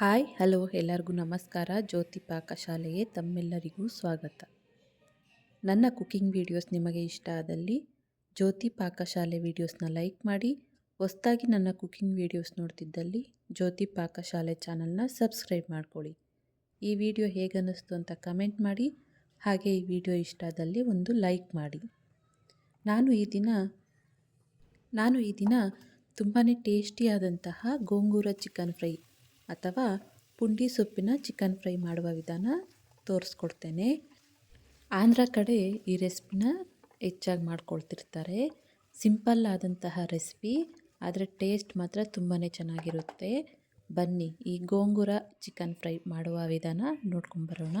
Hi, hello, ಎಲ್ಲರಿಗೂ ನಮಸ್ಕಾರ. ಜ್ಯೋತಿ ಪಾಕಶಾಲೆಗೆ ತಮ್ಮೆಲ್ಲರಿಗೂ ಸ್ವಾಗತ. ನನ್ನ ಕುಕಿಂಗ್ ವಿಡಿಯೋಸ್ ನಿಮಗೆ ಇಷ್ಟ ಆದಲ್ಲಿ ಜ್ಯೋತಿ ಪಾಕಶಾಲೆ ವೀಡಿಯೋಸ್ನ ಲೈಕ್ ಮಾಡಿ. ಹೊಸ್ದಾಗಿ ನನ್ನ ಕುಕಿಂಗ್ ವಿಡಿಯೋಸ್ ನೋಡ್ತಿದ್ದಲ್ಲಿ ಜ್ಯೋತಿ ಪಾಕಶಾಲೆ ಚಾನಲ್ನ ಸಬ್ಸ್ಕ್ರೈಬ್ ಮಾಡ್ಕೊಳ್ಳಿ. ಈ ವಿಡಿಯೋ ಹೇಗನ್ನಿಸ್ತು ಅಂತ ಕಮೆಂಟ್ ಮಾಡಿ. ಹಾಗೆ ಈ ವಿಡಿಯೋ ಇಷ್ಟ ಆದಲ್ಲಿ ಒಂದು ಲೈಕ್ ಮಾಡಿ. ನಾನು ಈ ದಿನ, ನಾನು ಈ ದಿನ ತುಂಬಾ ಟೇಸ್ಟಿಯಾದಂತಹ ಗೋಂಗೂರ ಚಿಕನ್ ಫ್ರೈ ಅಥವಾ ಪುಂಡಿ ಸೊಪ್ಪಿನ ಚಿಕನ್ ಫ್ರೈ ಮಾಡುವ ವಿಧಾನ ತೋರಿಸ್ಕೊಡ್ತೇನೆ. ಆಂಧ್ರ ಕಡೆ ಈ ರೆಸಿಪಿನ ಹೆಚ್ಚಾಗಿ ಮಾಡ್ಕೊಳ್ತಿರ್ತಾರೆ. ಸಿಂಪಲ್ ಆದಂತಹ ರೆಸಿಪಿ, ಆದರೆ ಟೇಸ್ಟ್ ಮಾತ್ರ ತುಂಬಾ ಚೆನ್ನಾಗಿರುತ್ತೆ. ಬನ್ನಿ, ಈ ಗೋಂಗೂರ ಚಿಕನ್ ಫ್ರೈ ಮಾಡುವ ವಿಧಾನ ನೋಡ್ಕೊಂಬರೋಣ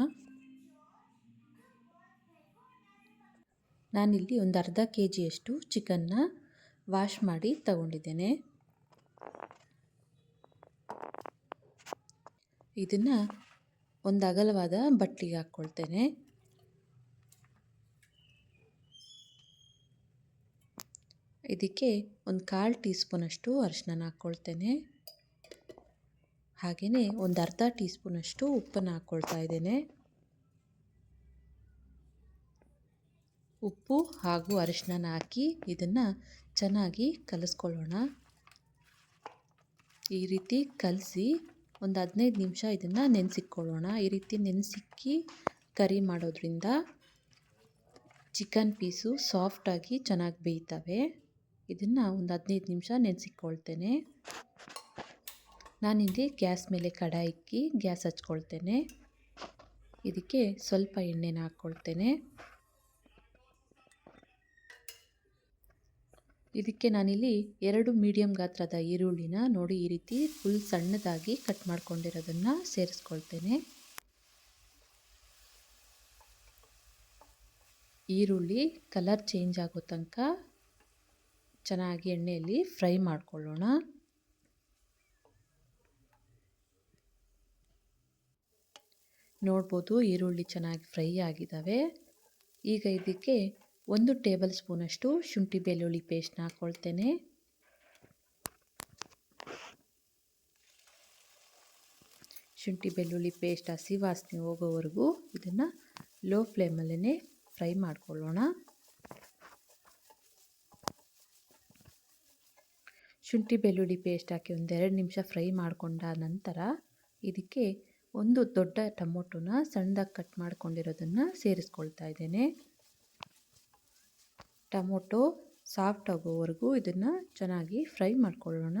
ನಾನಿಲ್ಲಿ ಒಂದು ಅರ್ಧ ಕೆ ಜಿಯಷ್ಟು ಚಿಕನ್ನ ವಾಶ್ ಮಾಡಿ ತಗೊಂಡಿದ್ದೇನೆ. ಇದನ್ನು ಒಂದು ಅಗಲವಾದ ಬಟ್ಟಲಿಗೆ ಹಾಕ್ಕೊಳ್ತೇನೆ ಇದಕ್ಕೆ ಒಂದು ಕಾಲು ಟೀ ಸ್ಪೂನಷ್ಟು ಅರಿಶಿನ ಹಾಕ್ಕೊಳ್ತೇನೆ ಹಾಗೆಯೇ ಒಂದು ಅರ್ಧ ಟೀ ಸ್ಪೂನಷ್ಟು ಉಪ್ಪನ್ನು ಹಾಕ್ಕೊಳ್ತಾ ಇದ್ದೇನೆ. ಉಪ್ಪು ಹಾಗೂ ಅರಿಶಿನ ಹಾಕಿ ಇದನ್ನು ಚೆನ್ನಾಗಿ ಕಲಿಸ್ಕೊಳ್ಳೋಣ. ಈ ರೀತಿ ಕಲಸಿ ಒಂದು ಹದಿನೈದು ನಿಮಿಷ ಇದನ್ನು ನೆನೆಸಿಕ್ಕೊಳ್ಳೋಣ ಈ ರೀತಿ ನೆನೆಸಿಕ್ಕಿ ಕರಿ ಮಾಡೋದ್ರಿಂದ ಚಿಕನ್ ಪೀಸು ಸಾಫ್ಟಾಗಿ ಚೆನ್ನಾಗಿ ಬೇಯ್ತವೆ. ಇದನ್ನು ಒಂದು ಹದಿನೈದು ನಿಮಿಷ ನೆನೆಸಿಕ್ಕೊಳ್ತೇನೆ ನಾನಿಲ್ಲಿ ಗ್ಯಾಸ್ ಮೇಲೆ ಕಡಾಯಿ ಇಕ್ಕಿ ಗ್ಯಾಸ್ ಹಚ್ಕೊಳ್ತೇನೆ. ಇದಕ್ಕೆ ಸ್ವಲ್ಪ ಎಣ್ಣೆನ ಹಾಕ್ಕೊಳ್ತೇನೆ. ಇದಕ್ಕೆ ನಾನಿಲ್ಲಿ ಎರಡು ಮೀಡಿಯಮ್ ಗಾತ್ರದ ಈರುಳ್ಳಿನ ನೋಡಿ ಈ ರೀತಿ ಫುಲ್ ಸಣ್ಣದಾಗಿ ಕಟ್ ಮಾಡ್ಕೊಂಡಿರೋದನ್ನು ಸೇರಿಸ್ಕೊಳ್ತೇನೆ. ಈರುಳ್ಳಿ ಕಲರ್ ಚೇಂಜ್ ಆಗೋ ತನಕ ಚೆನ್ನಾಗಿ ಎಣ್ಣೆಯಲ್ಲಿ ಫ್ರೈ ಮಾಡ್ಕೊಳ್ಳೋಣ. ನೋಡ್ಬೋದು ಈರುಳ್ಳಿ ಚೆನ್ನಾಗಿ ಫ್ರೈ ಆಗಿದ್ದಾವೆ. ಈಗ ಇದಕ್ಕೆ ಒಂದು ಟೇಬಲ್ ಸ್ಪೂನಷ್ಟು ಶುಂಠಿ ಬೆಳ್ಳುಳ್ಳಿ ಪೇಸ್ಟ್ನ ಹಾಕ್ಕೊಳ್ತೇನೆ ಶುಂಠಿ ಬೆಳ್ಳುಳ್ಳಿ ಪೇಸ್ಟ್ ಹಸಿ ವಾಸನೆ ಹೋಗೋವರೆಗೂ ಇದನ್ನು ಲೋ ಫ್ಲೇಮಲ್ಲೇ ಫ್ರೈ ಮಾಡ್ಕೊಳ್ಳೋಣ. ಶುಂಠಿ ಬೆಳ್ಳುಳ್ಳಿ ಪೇಸ್ಟ್ ಹಾಕಿ ಒಂದೆರಡು ನಿಮಿಷ ಫ್ರೈ ಮಾಡಿಕೊಂಡ ನಂತರ ಇದಕ್ಕೆ ಒಂದು ದೊಡ್ಡ ಟೊಮೊಟೊನ ಸಣ್ಣದಾಗಿ ಕಟ್ ಮಾಡ್ಕೊಂಡಿರೋದನ್ನು ಸೇರಿಸ್ಕೊಳ್ತಾ ಇದ್ದೇನೆ. ಟೊಮೊಟೊ ಸಾಫ್ಟ್ ಆಗೋವರೆಗೂ ಇದನ್ನು ಚೆನ್ನಾಗಿ ಫ್ರೈ ಮಾಡ್ಕೊಳ್ಳೋಣ.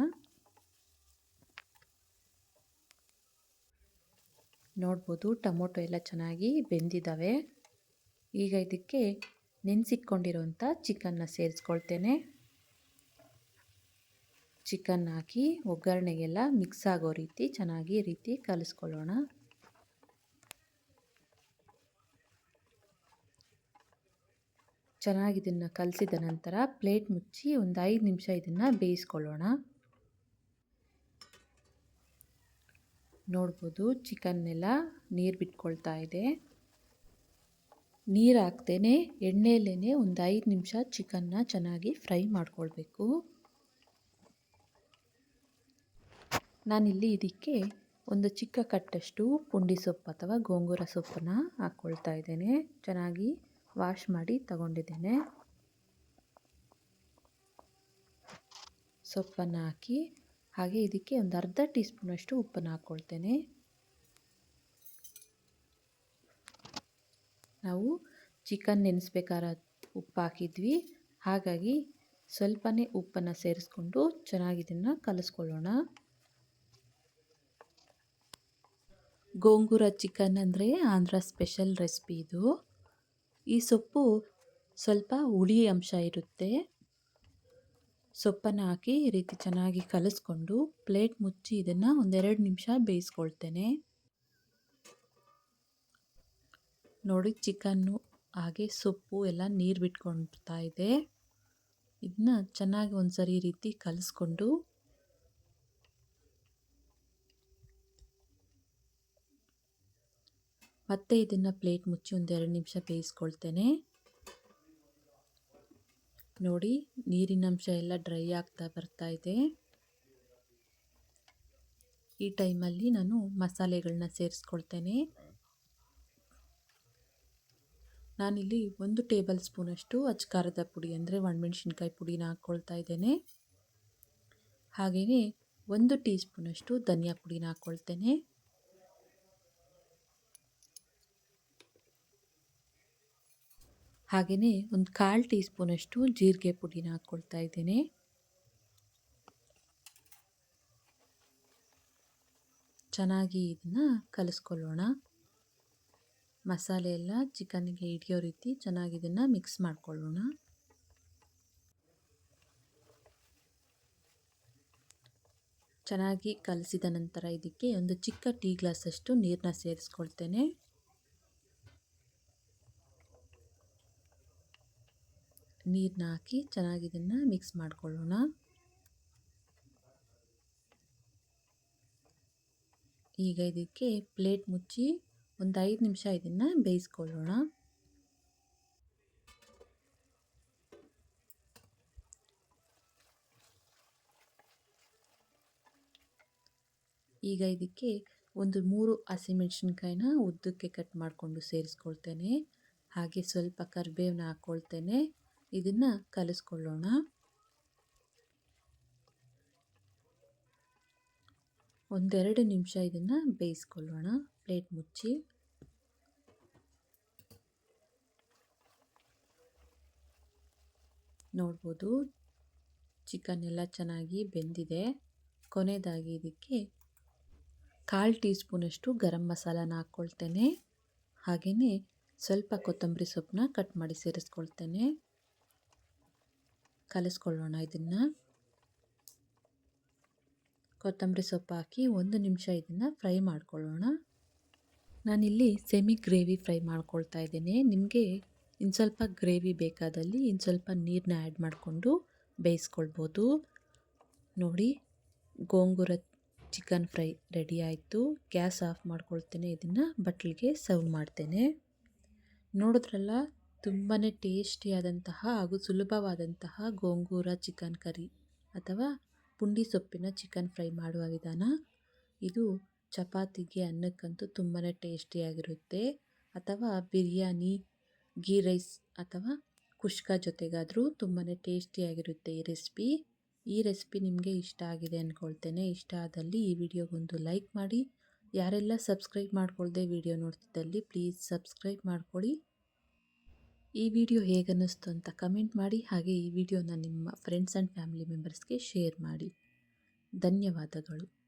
ನೋಡ್ಬೋದು ಟೊಮೊಟೊ ಎಲ್ಲ ಚೆನ್ನಾಗಿ ಬೆಂದಿದ್ದಾವೆ ಈಗ ಇದಕ್ಕೆ ನೆನೆಸಿಕೊಂಡಿರುವಂಥ ಚಿಕನ್ನ ಸೇರಿಸ್ಕೊಳ್ತೇನೆ. ಚಿಕನ್ ಹಾಕಿ ಒಗ್ಗರಣೆಗೆಲ್ಲ ಮಿಕ್ಸ್ ಆಗೋ ರೀತಿ ಚೆನ್ನಾಗಿ ರೀತಿ ಕಲಿಸ್ಕೊಳ್ಳೋಣ. ಚೆನ್ನಾಗಿ ಇದನ್ನು ಕಲಸಿದ ನಂತರ ಪ್ಲೇಟ್ ಮುಚ್ಚಿ ಒಂದು ಐದು ನಿಮಿಷ ಇದನ್ನು ಬೇಯಿಸ್ಕೊಳ್ಳೋಣ. ನೋಡ್ಬೋದು ಚಿಕನ್ನೆಲ್ಲ ನೀರು ಬಿಟ್ಕೊಳ್ತಾ ಇದೆ. ನೀರು ಹಾಕ್ತೇನೆ ಎಣ್ಣೆಯಲ್ಲೇ ಒಂದು ಐದು ನಿಮಿಷ ಚಿಕನ್ನ ಚೆನ್ನಾಗಿ ಫ್ರೈ ಮಾಡ್ಕೊಳ್ಬೇಕು. ನಾನಿಲ್ಲಿ ಇದಕ್ಕೆ ಒಂದು ಚಿಕ್ಕ ಕಟ್ಟಷ್ಟು ಪುಂಡಿ ಸೊಪ್ಪು ಅಥವಾ ಗೋಂಗೂರ ಸೊಪ್ಪನ್ನು ಹಾಕ್ಕೊಳ್ತಾ ಇದ್ದೇನೆ. ಚೆನ್ನಾಗಿ ವಾಶ್ ಮಾಡಿ ತಗೊಂಡಿದ್ದೇನೆ. ಸೊಪ್ಪನ್ನು ಹಾಕಿ, ಹಾಗೆ ಇದಕ್ಕೆ ಒಂದು ಅರ್ಧ ಟೀ ಸ್ಪೂನಷ್ಟು ಉಪ್ಪನ್ನು ಹಾಕ್ಕೊಳ್ತೇನೆ. ನಾವು ಚಿಕನ್ ನೆನೆಸ್ಬೇಕಾದ ಉಪ್ಪು ಹಾಕಿದ್ವಿ. ಹಾಗಾಗಿ ಸ್ವಲ್ಪನೇ ಉಪ್ಪನ್ನು ಸೇರಿಸ್ಕೊಂಡು ಚೆನ್ನಾಗಿ ಇದನ್ನು ಕಲಿಸ್ಕೊಳ್ಳೋಣ. ಗೋಂಗೂರ ಚಿಕನ್ ಅಂದರೆ ಆಂಧ್ರ ಸ್ಪೆಷಲ್ ರೆಸಿಪಿ ಇದು. ಈ ಸೊಪ್ಪು ಸ್ವಲ್ಪ ಹುಳಿ ಅಂಶ ಇರುತ್ತೆ. ಸೊಪ್ಪನ್ನು ಹಾಕಿ ಈ ರೀತಿ ಚೆನ್ನಾಗಿ ಕಲಸ್ಕೊಂಡು ಪ್ಲೇಟ್ ಮುಚ್ಚಿ ಇದನ್ನು ಒಂದೆರಡು ನಿಮಿಷ ಬೇಯಿಸ್ಕೊಳ್ತೇನೆ. ನೋಡಿ ಚಿಕನ್ನು, ಹಾಗೆ ಸೊಪ್ಪು ಎಲ್ಲ ನೀರು ಬಿಟ್ಕೊಳ್ತಾ ಇದೆ. ಇದನ್ನ ಚೆನ್ನಾಗಿ ಒಂದು ಸರಿ ರೀತಿ ಕಲಿಸ್ಕೊಂಡು ಮತ್ತೆ ಇದನ್ನು ಪ್ಲೇಟ್ ಮುಚ್ಚಿ ಒಂದೆರಡು ನಿಮಿಷ ಬೇಯಿಸ್ಕೊಳ್ತೇನೆ. ನೋಡಿ, ನೀರಿನ ಅಂಶ ಎಲ್ಲ ಡ್ರೈ ಆಗ್ತಾ ಬರ್ತಾ ಇದೆ. ಈ ಟೈಮಲ್ಲಿ ನಾನು ಮಸಾಲೆಗಳನ್ನ ಸೇರಿಸ್ಕೊಳ್ತೇನೆ. ನಾನಿಲ್ಲಿ ಒಂದು ಟೇಬಲ್ ಸ್ಪೂನಷ್ಟು ಅಚ್ಕಾರದ ಪುಡಿ ಅಂದರೆ ಒಣಮೆಣ್ಸಿನ್ಕಾಯಿ ಪುಡಿನ ಹಾಕ್ಕೊಳ್ತಾ ಇದ್ದೇನೆ. ಹಾಗೆಯೇ ಒಂದು ಟೀ ಸ್ಪೂನಷ್ಟು ಧನಿಯಾ ಪುಡಿನ ಹಾಕ್ಕೊಳ್ತೇನೆ ಹಾಗೆಯೇ ಒಂದು ಕಾಲು ಟೀ ಸ್ಪೂನಷ್ಟು ಜೀರಿಗೆ ಪುಡಿನ ಹಾಕ್ಕೊಳ್ತಾ ಇದ್ದೇನೆ. ಚೆನ್ನಾಗಿ ಇದನ್ನು ಕಲಿಸ್ಕೊಳ್ಳೋಣ. ಮಸಾಲೆ ಎಲ್ಲ ಚಿಕನ್ಗೆ ಹಿಡಿಯೋ ರೀತಿ ಚೆನ್ನಾಗಿ ಇದನ್ನು ಮಿಕ್ಸ್ ಮಾಡ್ಕೊಳ್ಳೋಣ. ಚೆನ್ನಾಗಿ ಕಲಸಿದ ನಂತರ ಇದಕ್ಕೆ ಒಂದು ಚಿಕ್ಕ ಟೀ ಗ್ಲಾಸಷ್ಟು ನೀರನ್ನ ಸೇರಿಸ್ಕೊಳ್ತೇನೆ. ನೀರನ್ನ ಹಾಕಿ ಚೆನ್ನಾಗಿ ಇದನ್ನು ಮಿಕ್ಸ್ ಮಾಡಿಕೊಳ್ಳೋಣ. ಈಗ ಇದಕ್ಕೆ ಪ್ಲೇಟ್ ಮುಚ್ಚಿ ಒಂದು ಐದು ನಿಮಿಷ ಇದನ್ನು ಬೇಯಿಸ್ಕೊಳ್ಳೋಣ. ಈಗ ಇದಕ್ಕೆ ಒಂದು ಮೂರು ಹಸಿಮೆಣ್ಸಿನ್ಕಾಯಿನ ಉದ್ದಕ್ಕೆ ಕಟ್ ಮಾಡಿಕೊಂಡು ಸೇರಿಸ್ಕೊಳ್ತೇನೆ. ಹಾಗೆ ಸ್ವಲ್ಪ ಕರಿಬೇವನ್ನ ಹಾಕ್ಕೊಳ್ತೇನೆ ಇದನ್ನು ಕಲಿಸ್ಕೊಳ್ಳೋಣ. ಒಂದೆರಡು ನಿಮಿಷ ಇದನ್ನು ಬೇಯಿಸ್ಕೊಳ್ಳೋಣ. ಪ್ಲೇಟ್ ಮುಚ್ಚಿ. ನೋಡ್ಬೋದು ಚಿಕನ್ ಎಲ್ಲ ಚೆನ್ನಾಗಿ ಬೆಂದಿದೆ. ಕೊನೆಯದಾಗಿ ಇದಕ್ಕೆ ಕಾಲು ಟೀ ಸ್ಪೂನಷ್ಟು ಗರಂ ಮಸಾಲಾನ ಹಾಕ್ಕೊಳ್ತೇನೆ. ಹಾಗೆಯೇ ಸ್ವಲ್ಪ ಕೊತ್ತಂಬರಿ ಸೊಪ್ಪನ್ನ ಕಟ್ ಮಾಡಿ ಸೇರಿಸ್ಕೊಳ್ತೇನೆ. ಕಲಿಸ್ಕೊಳ್ಳೋಣ ಇದನ್ನು. ಕೊತ್ತಂಬರಿ ಸೊಪ್ಪು ಹಾಕಿ ಒಂದು ನಿಮಿಷ ಇದನ್ನು ಫ್ರೈ ಮಾಡ್ಕೊಳ್ಳೋಣ. ನಾನಿಲ್ಲಿ ಸೆಮಿ ಗ್ರೇವಿ ಫ್ರೈ ಮಾಡ್ಕೊಳ್ತಾ ಇದ್ದೀನಿ. ನಿಮಗೆ ಇನ್ನು ಸ್ವಲ್ಪ ಗ್ರೇವಿ ಬೇಕಾದಲ್ಲಿ ಇನ್ನು ಸ್ವಲ್ಪ ನೀರನ್ನ ಆ್ಯಡ್ ಮಾಡಿಕೊಂಡು ಬೇಯಿಸ್ಕೊಳ್ಬೋದು. ನೋಡಿ, ಗೋಂಗೂರ ಚಿಕನ್ ಫ್ರೈ ರೆಡಿ ಆಯಿತು. ಗ್ಯಾಸ್ ಆಫ್ ಮಾಡ್ಕೊಳ್ತೇನೆ ಇದನ್ನು, ಬಟ್ಲಿಗೆ ಸರ್ವ್ ಮಾಡ್ತೇನೆ. ನೋಡಿದ್ರಲ್ಲ ತುಂಬಾ ಟೇಸ್ಟಿಯಾದಂತಹ ಹಾಗೂ ಸುಲಭವಾದಂತಹ ಗೋಂಗೂರ ಚಿಕನ್ ಕರಿ ಅಥವಾ ಪುಂಡಿ ಸೊಪ್ಪಿನ ಚಿಕನ್ ಫ್ರೈ ಮಾಡುವ ವಿಧಾನ. ಇದು ಚಪಾತಿಗೆ ಅನ್ನಕ್ಕಂತೂ ತುಂಬಾ ಟೇಸ್ಟಿಯಾಗಿರುತ್ತೆ. ಅಥವಾ ಬಿರಿಯಾನಿ ಗೀ ರೈಸ್ ಅಥವಾ ಕುಷ್ಕ ಜೊತೆಗಾದರೂ ತುಂಬಾ ಟೇಸ್ಟಿಯಾಗಿರುತ್ತೆ ಈ ರೆಸಿಪಿ. ಈ ರೆಸಿಪಿ ನಿಮಗೆ ಇಷ್ಟ ಆಗಿದೆ ಅಂದ್ಕೊಳ್ತೇನೆ ಇಷ್ಟ ಆದಲ್ಲಿ ಈ ವಿಡಿಯೋಗೊಂದು ಲೈಕ್ ಮಾಡಿ. ಯಾರೆಲ್ಲ ಸಬ್ಸ್ಕ್ರೈಬ್ ಮಾಡ್ಕೊಳ್ಳದೆ ವಿಡಿಯೋ ನೋಡ್ತಿದ್ದಲ್ಲಿ ಪ್ಲೀಸ್ ಸಬ್ಸ್ಕ್ರೈಬ್ ಮಾಡ್ಕೊಳ್ಳಿ ಈ ವಿಡಿಯೋ ಹೇಗನ್ನಿಸ್ತು ಅಂತ ಕಮೆಂಟ್ ಮಾಡಿ, ಹಾಗೆ ಈ ವಿಡಿಯೋನ ನಿಮ್ಮ ಫ್ರೆಂಡ್ಸ್ ಆ್ಯಂಡ್ ಫ್ಯಾಮಿಲಿ ಮೆಂಬರ್ಸ್ಗೆ ಶೇರ್ ಮಾಡಿ. ಧನ್ಯವಾದಗಳು.